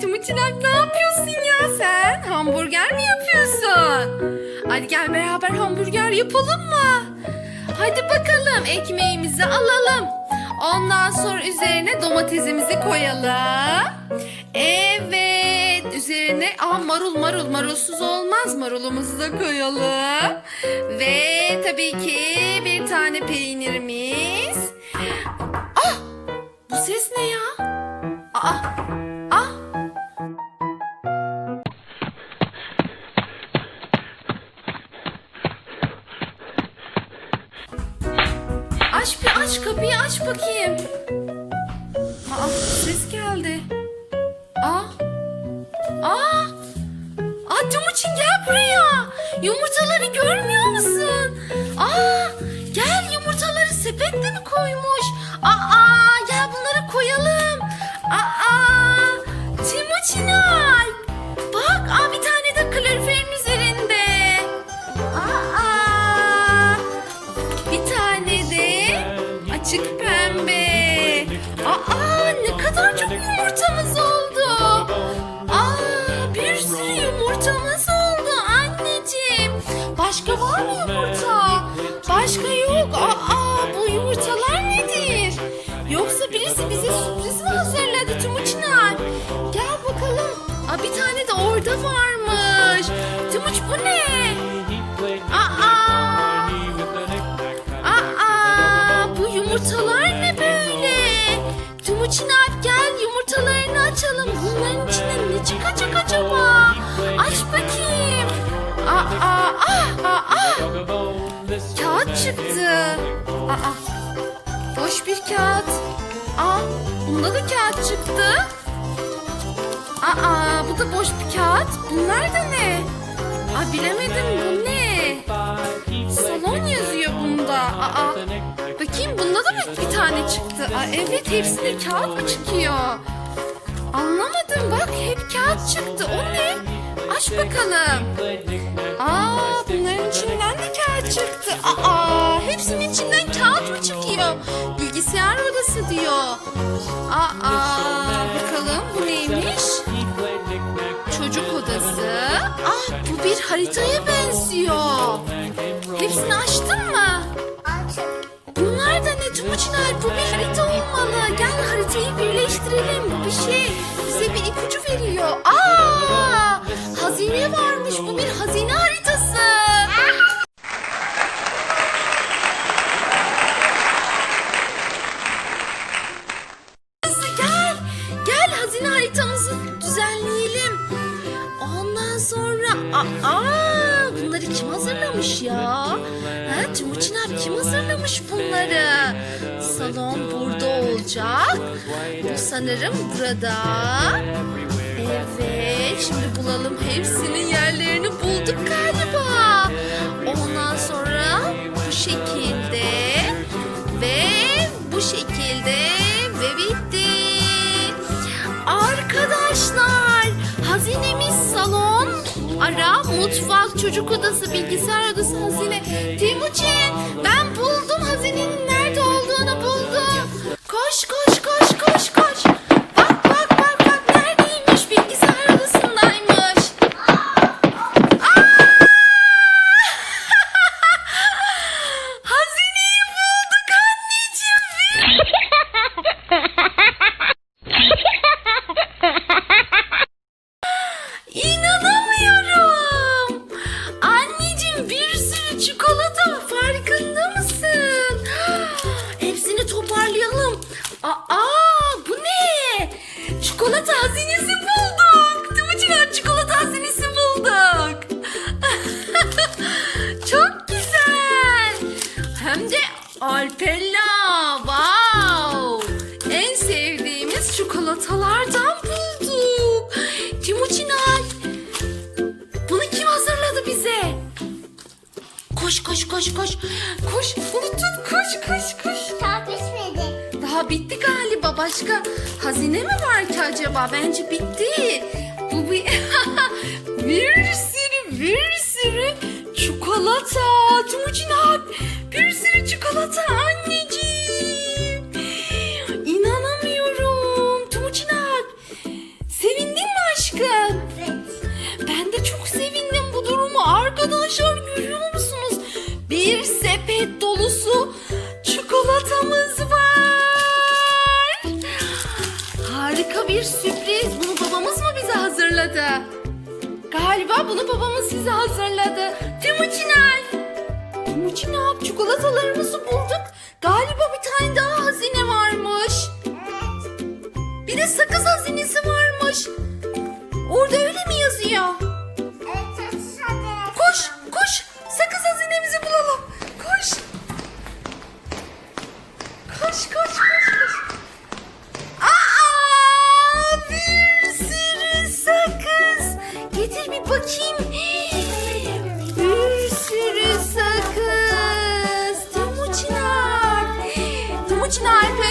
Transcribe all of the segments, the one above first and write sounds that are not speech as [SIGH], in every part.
Timuçin Alp ne yapıyorsun ya sen? Hamburger mi yapıyorsun? Hadi gel beraber hamburger yapalım mı? Hadi bakalım ekmeğimizi alalım. Ondan sonra üzerine domatesimizi koyalım. Evet üzerine aa, marul marul marulsuz olmaz marulumuzu da koyalım. Ve tabii ki bir tane peynirimiz. Ah bu ses ne ya? Aa Aç kapıyı aç bakayım. Aa ses geldi. Aa. Aa. Aa Timuçin gel buraya. Yumurtaları görmüyor musun? Aa gel yumurtaları sepetle mi koymuş? Aa bize sürpriz mi hazırladı Timuçin Alp? Gel bakalım. Aa bir tane de orada varmış. Timuç bu ne? Aa! Aa, bu yumurtalar ne böyle? Timuçin Alp gel yumurtalarını açalım. Bunların içinden ne çıkacak acaba? Aç bakayım. Aa, aa, aa, ah. Kağıt çıktı. Aa, boş bir kağıt. Aa, bunda da kağıt çıktı. Aa, bu da boş bir kağıt. Bunlar da ne? Aa, bilemedim bu ne? Salon yazıyor bunda. Aa, bakayım bunda da bir, bir tane çıktı. Aa, evet hepsinde kağıt mı çıkıyor? Anlamadım bak hep kağıt çıktı. O ne? Aç bakalım. Aa bunların içinden de kağıt çıktı. Aa hepsinin içinden kağıt mı çıkıyor? Diyor. Aa bakalım bu neymiş? Çocuk odası. Ah bu bir haritaya benziyor. Hepsini açtın mı? Bunlar da ne Timuçin Alp? Bu bir harita olmalı. Gel haritayı aa, bunları kim hazırlamış ya? Ha, Timuçin abi kim hazırlamış bunları? Salon burada olacak. Bu sanırım burada. Evet, şimdi bulalım hepsinin yerlerini bulduk galiba. Ara, mutfak, çocuk odası, bilgisayar odası, hazine. Timuçin ben buldum hazinenin nerede olduğunu buldum. Aa bu ne? Çikolata hazinesi bulduk. Timuçin çikolata hazinesi bulduk. [LAUGHS] Çok güzel. Hem de Alpella. Wow. En sevdiğimiz çikolatalardan bulduk. Timuçin. Bunu kim hazırladı bize? Koş koş koş koş. Koş bunu tut koş koş koş. Aa bitti galiba. Başka hazine mi var ki acaba? Bence bitti. Bu bir... [LAUGHS] bir sürü, bir sürü çikolata. Timuçin abi bir sürü çikolata anneciğim. İnanamıyorum. Timuçin abi sevindin mi aşkım? Evet. Ben de çok sevindim bu durumu. Arkadaşlar görüyor musunuz? Bir sepet dolusu Harika bir sürpriz. Bunu babamız mı bize hazırladı? Galiba bunu babamız size hazırladı. Timuçinal. Timuçinal çikolatalarımızı bulduk. Galiba bir tane daha hazine varmış. Bir de sakız hazinesi varmış. Orada öyle mi yazıyor?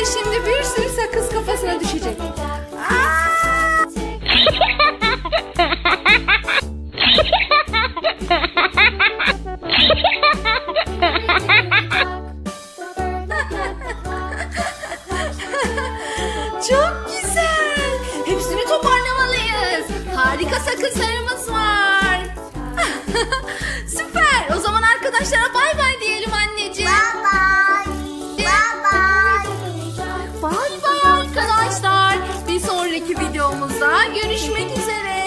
Şimdi bir sürü sakız kafasına düşecek. Sonraki videomuzda görüşmek üzere.